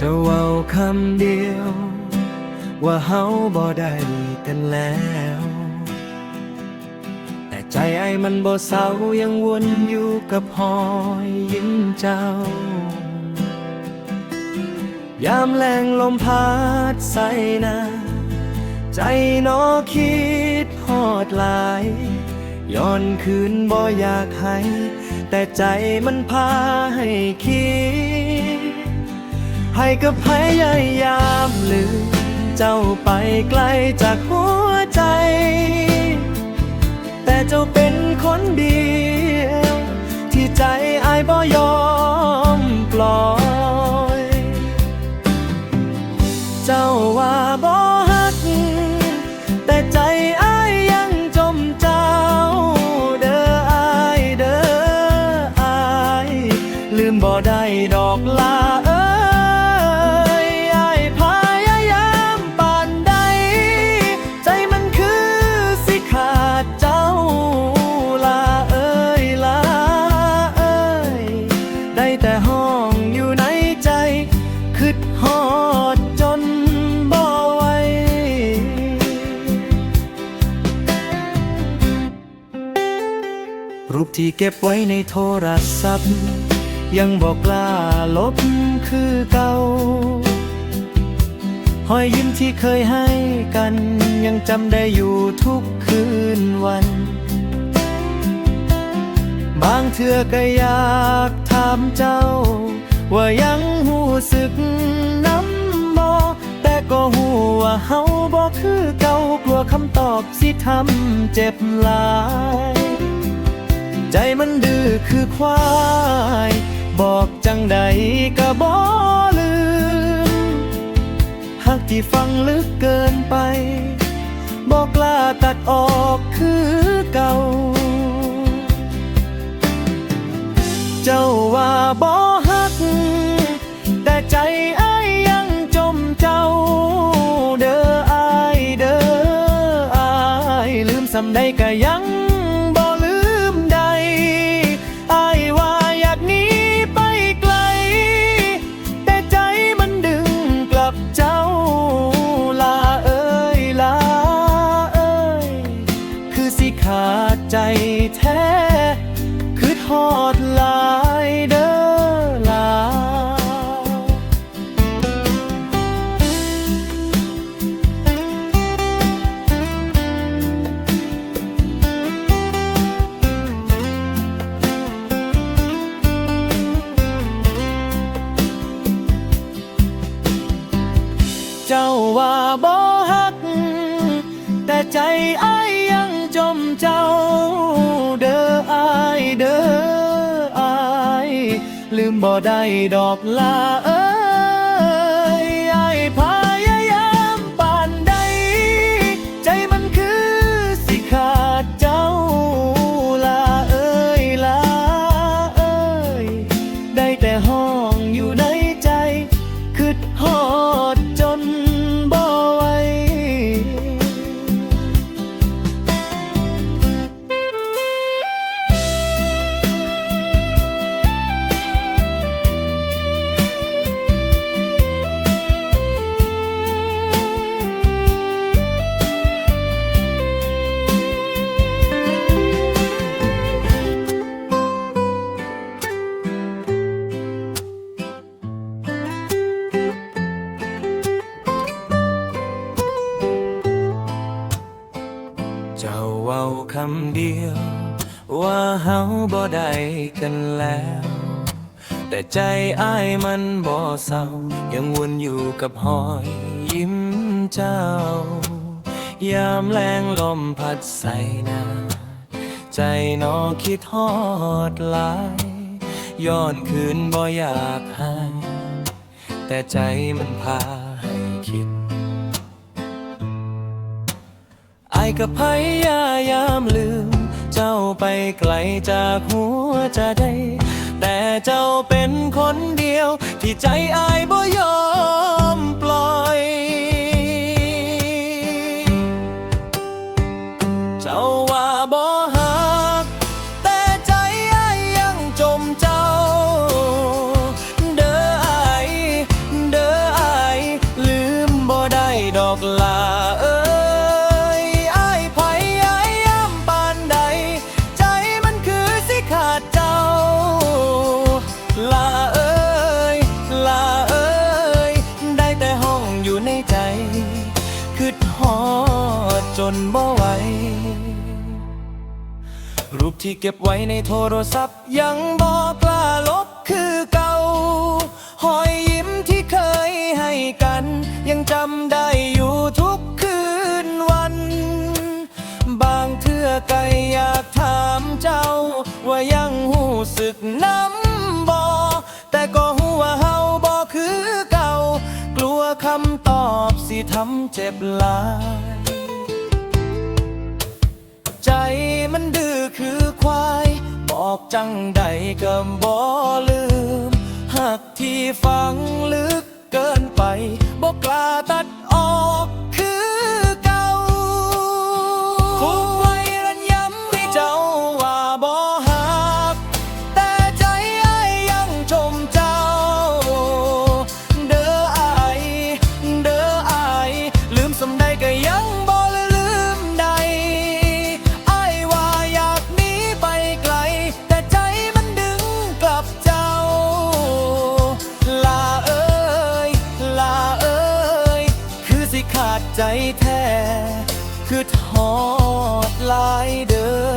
จะเว้าคำเดียว ว่าเฮาบ่ได้กันแล้ว แต่ใจไอ้มันบ่เศร้ายังวนอยู่กับหอยยิ้มเจ้า ยามแรงลมพัดใส่นาใจนอคิดฮอดหลายย้อนคืนบ่อยากให้ แต่ใจมันพาให้คิด ภัยกับพยายามลืมเจ้าไปไกลจากหัวใจ แต่เจ้าเป็นคนเดียว ที่ใจอายบ่ยอม รูปที่เก็บไว้ในโทรศัพท์ ยังบอกกล้าลบคือเก่าหอยยิ้มที่เคยให้กัน ยังจำได้อยู่ทุกคืนวัน บางเทื่อก็อยากถามเจ้า ว่ายังหูสึกน้ำบอแต่ก็หูว่าเฮาบ่คือเก่ากลัวคำตอบสิทำเจ็บหลาย ใจมันดื้อคือควาย บอกจังใดก็บ่ลืมหักที่ฟังลึกเกินไป บอกกล้าตัดออกคือเก่า เจ้าว่าบ่ฮัก แต่ใจอ้ายยังจมเจ้า เด้ออ้ายเด้ออ้ายลืมสำใดก็ยัง เจ้าว่าบ่ฮัก แต่ใจอ้ายยังจมเจ้า เด้ออ้ายเด้ออ้ายลืมบ่ได้ดอกลาเอ้ยอ้ายพยายามปานใด ใจมันคือสิขาดเจ้าลาเอ้ยลาเอ้ยได้แต่ห้องอยู่ในำเดียว ว่าเฮาบ่ได้กันแล้ว แต่ใจอ้ายมันบ่เศร้า ยังวนอยู่กับหอยยิ้มเจ้า ยามแรงลมพัดใส่หน้า ใจนอคิดฮอดลายย้อนคืนบ่อยากให้แต่ใจมันพาายกับพยายามลืม เจ้าไปไกลจากหัวใจได้ แต่เจ้าเป็นคนเดียว ที่ใจอายบ่ยอมปล่อย เจ้าว่าบ่ จนบ่ไหว รูปที่เก็บไว้ในโทรศัพท์ ยังบอกกล้าลบคือเก่าหอยยิ้มที่เคยให้กัน ยังจำ อบสิทำเจ็บลาย ใจมันดื้อคือควาย บอกจังใดก็บ่ลืมหากที่ฟังลึกเกินไปบอกกล้าต ใจแท้ คือทอดลายเด้อ